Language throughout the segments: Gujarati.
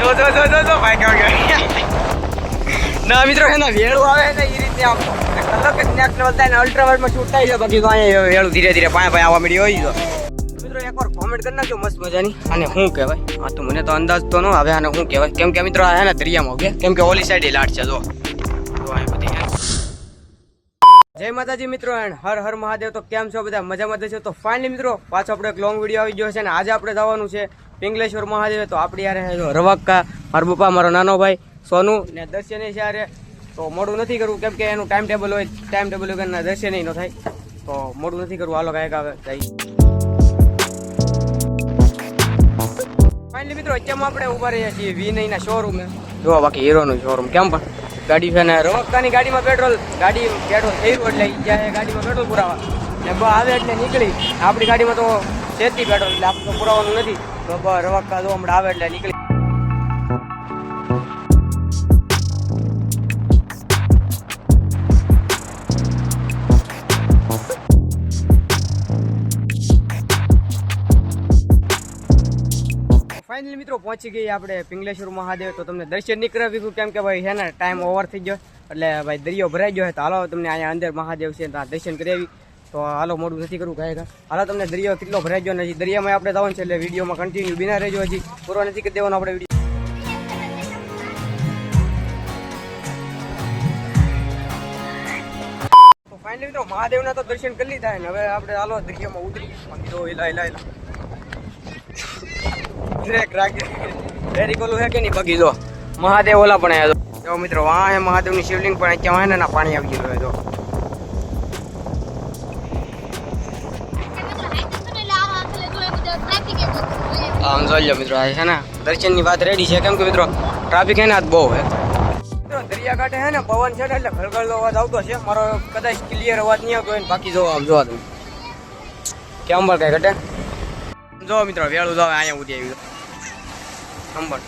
જો જો જો જો જો, ભાઈ કેમ કે ના, મિત્રો, એના વેળું આવે ને એ રીતે આમ કલક જ લેવલ થાય ને અલ્ટ્રાવાઇડમાં શૂટ થાય છે બાકી તો અહીંયા વેળું ધીરે ધીરે પાયા પાયા આવવા મળી હોય તો. મિત્રો, એકવાર કોમેન્ટ કરી નાખજો, મસ્ત મજાની. અને શું કહેવાય? હા તો મને તો અંદાજ તો ન આવે અને શું કહેવાય? કેમ કે મિત્રો, આ હે ને દરિયામાં, ઓકે? કેમ કે ઓલી સાઈડ લાટ છે, જો. હે. જય માતાજી, મિત્રો એન્ડ હર હર મહાદેવ. તો કેમ છો બધા? મજામાં છો તો ફાઇનલી મિત્રો, પાછો આપણે એક લોંગ વીડિયો આવી ગયો છે ને આજે આપણે જવાનું છે પિંગલેશ્વર મહાદેવ તો આપણી યારે રવાક્કા, મારા પપ્પા, મારો નાનો ભાઈ, સોનુ ને દર્શને છે તો મોડું નથી કરવું, કેમ કે એનું ટાઈમ ટેબલ હોય ટાઈમ ટેબલ વગરના દર્શન ન થાય. તો મોડું નથી કરવું, હાલો કાંઈક આવે જઈ ફાઇનલી મિત્રો, અત્યારમાં આપણે ઊભા રહ્યા છીએ વિનયના શોરૂમે જોવા બાકી હીરોનું શોરૂમ કેમ પણ? ગાડી છે ને રવક્કાની ગાડીમાં પેટ્રોલ ગાડી પેટ્રોલ થયું એટલે જાય ગાડીમાં પેટ્રોલ પુરાવા. ને આવે એટલે નીકળી. આપણી ગાડીમાં તો છેતી પેટ્રોલ એટલે આપણે પુરાવાનું નથી. તો બ રવક્કા જો હમણાં આવે એટલે નીકળી ફાઇનલી મિત્રો, પહોંચી ગઈ આપણે પિંગલેશ્વર મહાદેવ. તો તમને દર્શન નહીં કરાવી કેમ કે ભાઈ છે ને ટાઈમ ઓવર થઈ ગયો. એટલે ભાઈ દરિયો ભરાઈ ગયો છે. તો હાલો, તમને અહીંયા અંદર મહાદેવ છે ત્યાં દર્શન કરાવી. તો હાલો મોડું નથી કરવું કાંઈ હાલો, તમને દરિયો કેટલો ભરાઈ ગયો નથી દરિયામાં આપણે જવાનું છે એટલે વિડીયોમાં કન્ટિન્યુ બિના રહેજો હજી. પૂરો નથી કરી દેવાનો આપણે વીડિયો ફાઇનલી મહાદેવના તો દર્શન કરી લીધા ને. હવે આપણે હાલો દરિયામાં ઉતરી. તો હિલા હિલા હિલા બ્રેક કોલું હે કે નહીં બગી જો. મહાદેવ ઓલા પણ આયા જો. જો મિત્રો, વાહ મહાદેવની શિવલિંગ પણ પાણી આવી ગયું જો. આમ જોઈ લો મિત્રો, આ છે ને, દર્શનની વાત રેડી છે. કેમ કે મિત્રો ટ્રાફિક હે ને આજ બહુ હે મિત્રો દરિયા કાંઠે હે ને પવન છે ને એટલે ખળગળતો અવાજ આવતો છે. મારો કદાચ ક્લિયર અવાજ નહીં આવતો હોય બાકી જો આમ જોવા તમે. કેમ બોલ કઈ ઘટે? જો મિત્રો, વેળું જાવ અહીંયા ઉડી આવી અંબર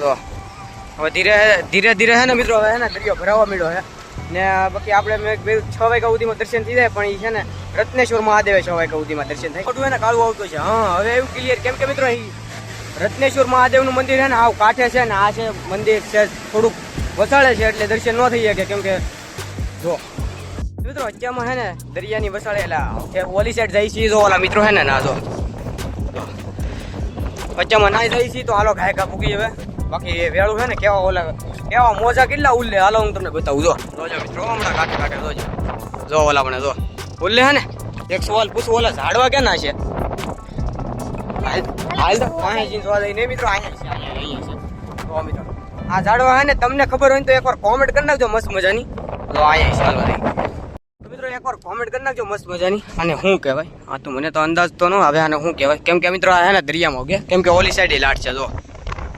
જો. હવે ધીરે ધીરે ધીરે હે ને મિત્રો, હવે હે ને દરિયો ભરાવા મળ્યો છે. ને બાકી આપણે છ વાગ્યા સુધીમાં દર્શન થઈ જાય, પણ એ છે ને રત્નેશ્વર મહાદેવે છ વાગ્યા સુધીમાં દર્શન થાય. ખોટું એને કાળું આવતું છે. હા, હવે એવું ક્લિયર કેમ કે મિત્રો રત્નેશ્વર મહાદેવનું મંદિર છે ને, આવ કાંઠે છે ને, આ છે મંદિર છે, થોડુંક વસાળે છે, એટલે દર્શન ન થઈ શકે, કેમ કે જો. મિત્રો, અત્યારમાં છે ને, દરિયાની વસાળે, એટલે ઓલી સાઈડ જાય છે જો, ઓલા મિત્રો છે ને, ના જો. વચ્ચામાં ના જાય છે તો હાલો ગાયકા મૂકી હવે. બાકી વેળું છે ને, કેવા ઓલા કેવા મોજા કેટલા ઉલ્લે હાલો, હું તમને બતાવું. જો જોજો મિત્રો, હમણાં કાંઠે કાંઠે જોજો જો. ઓલા પણ જો. ઉલ્લે હે ને? એક સવાલ પૂછું, ઓલા ઝાડવા ક્યાં છે? હાલ તો અહીંયા જીન જોવા જઈને મિત્રો, અહીંયા છે અહીંયા છે જો, મિત્રો. આ ઝાડવા હે ને, તમને ખબર હોય ને તો એકવાર કોમેન્ટ કરી નાખજો મસ્ત મજાની. તો અહીંયા છે, હાલો મિત્રો, એકવાર કોમેન્ટ કરી નાખજો મસ્ત મજાની. અને શું કહેવાય? આ તો મને તો અંદાજ તો ન આવે, આને શું કહેવાય? કેમ કે મિત્રો, આ હે ને, દરિયામાં ઉગે કેમ કે ઓલી સાઈડ લાટ છે, જો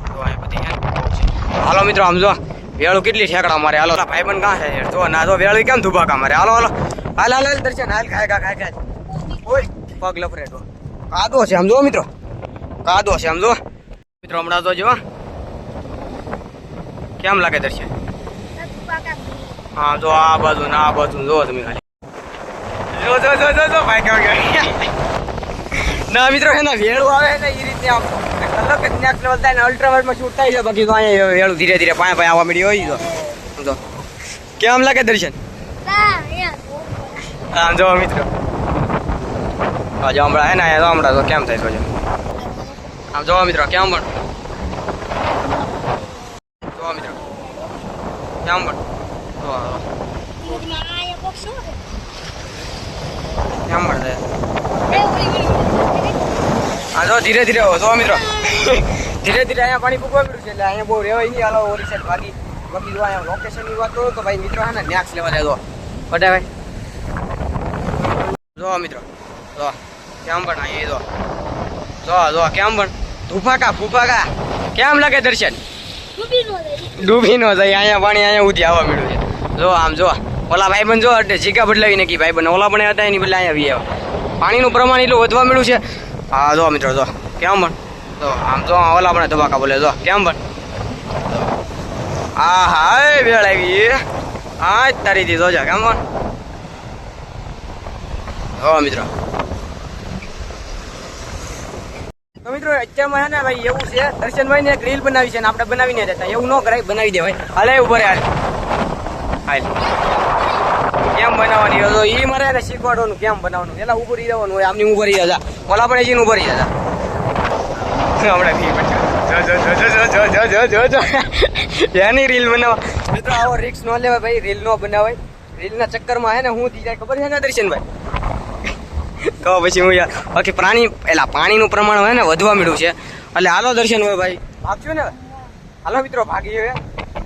તો અહીં બધી હે ને બહુ છે. હાલો મિત્રો, આમ જો. વેળું કેટલી ઠેકડા મારે. હાલો ભાઈ પણ કાં છે? જો, ના, જો, વેળું કેમ ધુબાકા મારે? હાલો હાલો. હાલ હાલ હાલ, દર્શન, હાલ, ખાય ખા ખાય ખાય. ઓય, પગ લફરે તો. કાદો છે આમ જો, મિત્રો. કાદો છે આમ જો. મિત્રો, હમણાં તો જો. કેમ લાગે દર્શન? હા, જો, આ બાજુ ના આ બાજુ જો, તમે ખાલી. જો જો જો જો ભાઈ કેમ ગયા ના મિત્રો એના વેળું આવે ને એ રીતે આમ. કલક જ નેક્સ્ટ લેવલ થાય ને અલ્ટ્રાવાઇડમાં શૂટ થાય છે બાકી તો અહીંયા વેળું ધીરે ધીરે પાયા પાયા આવવા મળી હોય તો. તો. કેમ લાગે દર્શન? આમ જો મિત્રો. હા જો હમણાં હે ને અહીંયા જો હમણાં તો કેમ થાય તો આમ જો મિત્રો કેમ પણ? જો મિત્રો. કેમ પણ. કેમ પણ હા જો ધીરે ધીરે જો મિત્રો. ધીરે ધીરે અહીંયા પાણી ફૂકવા મળ્યું છે, એટલે અહીંયા બહુ રહેવાય નહીં. હાલો ઓરી સાઈડ બાકી બાકી જો અહીંયા લોકેશનની વાત કરું તો ભાઈ મિત્રો હા ને નેક્સ લેવા જો. બટા ભાઈ જો મિત્રો, જો. કેમ પણ અહીંયા જો. જો જો કેમ પણ ફૂફાકા. ફૂફાકા કેમ લાગે દર્શન? ડૂબી નો જાય, અહીંયા પાણી અહીંયા ઉધી આવવા મળ્યું છે. જો, આમ જો. ઓલા ભાઈ બંધ જો જીગા બદલાવી નાખી ભાઈ બંધ ઓલા પણ હતા એની બદલે અહીંયા આવી આવ્યા. પાણીનું પ્રમાણ એટલું વધવા મળ્યું છે. હા, જો મિત્રો, જો. કેમ પણ? તો આમ જો ઓલા પણ ધબાકા બોલે જો. કેમ પણ? હા હા વેળ આવી. હા તારી દીધો જોજો કેમ પણ? હો મિત્રો. તો મિત્રો, અત્યારમાં છે ને ભાઈ એવું છે દર્શનભાઈ ને એક રીલ બનાવી છે ને આપણે બનાવીને નહીં એવું ન કરાય, બનાવી દેવાય હાલે, ઊભો રે, હાલ. હાલ. કેમ બનાવવાની? હોય તો એ મારે એને શીખવાડવાનું કેમ બનાવવાનું? એના ઉભું રહી જવાનું હોય, આમની ઉભરી હતા ઓલા પણ એજીને ઉભરી રહ્યા હમણાં ફી પછી એની રીલ બનાવવા. મિત્રો, આવો રિક્સ ન લેવાય ભાઈ, રીલ ન બનાવાય. રીલના ચક્કરમાં હે ને હું થઈ જાય. ખબર છે ને દર્શનભાઈ? તો પછી હું યાર, બાકી પ્રાણી એટલે પાણીનું પ્રમાણ હોય ને વધવા મળ્યું છે. એટલે હાલો દર્શન હોય ભાઈ. ભાગશું ને હાલો મિત્રો ભાગી હવે.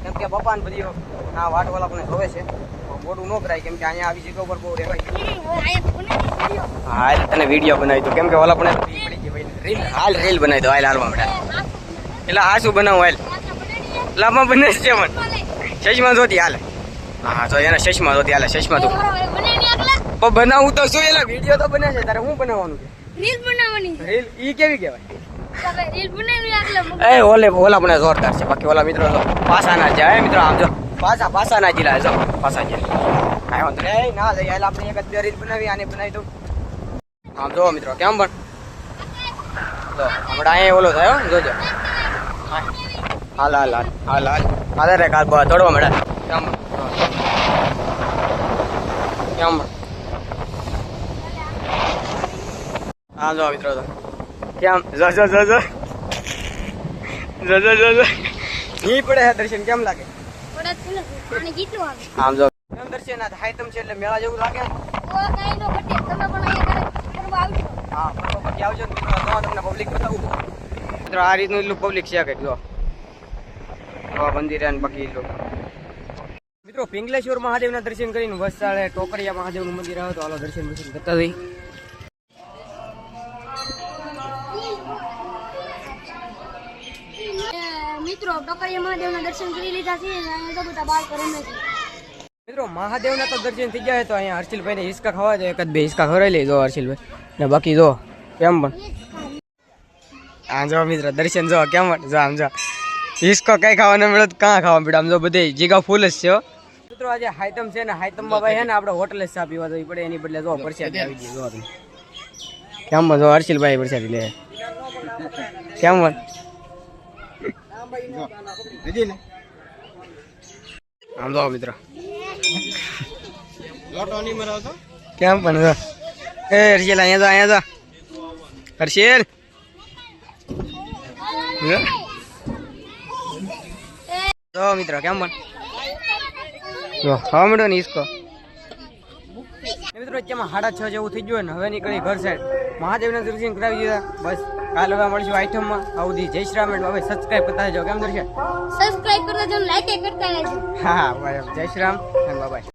કેમ કે બપાને બધી ના વાટવાલા પણ જોવે છે. મોટું ન કરાય કેમ કે અહીંયા આવી જગ્યા ઉપર બહુ રહેવાય. હા એટલે તને વીડિયો બનાવી દો કેમ કે ઓલા પણ પડી ગઈ ભાઈ રીલ હાલ રીલ બનાવી દો. હાલ હાલવા બેટા. એટલે આ શું બનાવું હાલ? લાંબા બને છે પણ ચશ્મા જોતી હાલ. હા તો એને ચશ્મા જોતી હાલે ચશ્મા તો પણ બનાવું તો શું એલા વીડિયો તો બને છે. તારે શું બનાવવાનું છે? રીલ બનાવવાની રીલ ઈ કેવી કહેવાય? એટલે એ ઓલે ઓલા પણ જોરદાર છે. બાકી ઓલા મિત્રો પાસાના પાસા ના જાય મિત્રો આમ જો. પાછા પાછા ના જીલા જો, પાછા જીલા કાંઈ વાંધો નહીં. ના જઈ આવેલા આપણે એક જ બે રીત બનાવી, આને બનાવી દઉં. આમ જો મિત્રો, કેમ પણ? જો હમણાં અહીંયા ઓલો થયો, જોજો. હાલ હાલ હાલ હાલ હાલ. હાલ રે, કાલ દોડવા મળ્યા કેમ કેમ હા, જો, મિત્રો તો કેમ? જો જો જો જો. જો જો જો પડે દર્શન, કેમ લાગે? મેળા જેવું લાગે હા પછી આવજો મિત્રો તમને પબ્લિક બતાવું મિત્રો આ રીતનું એટલું પબ્લિક છે કંઈક જો. મંદિરે બાકી એટલું મિત્રો, પિંગલેશ્વર મહાદેવના દર્શન કરીને વસાળે ટોકરિયા મહાદેવનું મંદિર આવે તો હાલો દર્શન દર્શન કરતા મિત્રો ટોકરિયા મહાદેવના દર્શન કરી લીધા છે. અહીંયા તો બધા બાળકો રમે છે. મિત્રો, મહાદેવના તો દર્શન થઈ જાય તો અહીંયા હર્ષિલભાઈને હિસકા ખાવા જાય એક જ બે હિસકા ખવડાવી દો હર્ષિલભાઈ. ને બાકી જો, કેમ પણ? આમ જો મિત્ર, દર્શન જો, કેમ પણ? જો આમ જો. હિસકો કઈ ખાવા ન મળે કાં ખાવા મળે? આમ જો બધે જીગા ફૂલ જ છે. મિત્રો, આજે હાઈતમ છે ને, હાઈતમમાં ભાઈ છે ને, આપણે હોટલ જ ચા પીવા જવી પડે, એની બદલે જો પરસાદી આવી ગઈ, જો કેમ જો હર્ષિલભાઈ પરસાદી લે. કેમ પણ? આમ જો મિત્ર. કેમ પણ એ હર્ષિલ અહીંયા જો અહીંયા જો. હર્ષિલ. જો મિત્ર કેમ પણ? જો હા મળ્યો ને ઈસકો. મિત્રો અત્યારમાં સાડા છ જેવું થઈ ગયું ને હવે નીકળી ઘર સાઈડ મહાદેવના દર્શન કરાવી દીધા બસ. કાલ હવે મળશું આઈટમમાં. આવું જય શ્રી રામ એટલે હવે સબસ્ક્રાઈબ કરતા રહેજો. કેમ દર્શન? સબસ્ક્રાઇબ કરતા જો લાઈક કરતા રહેજો. હા બરાબર. જય શ્રી રામ બાય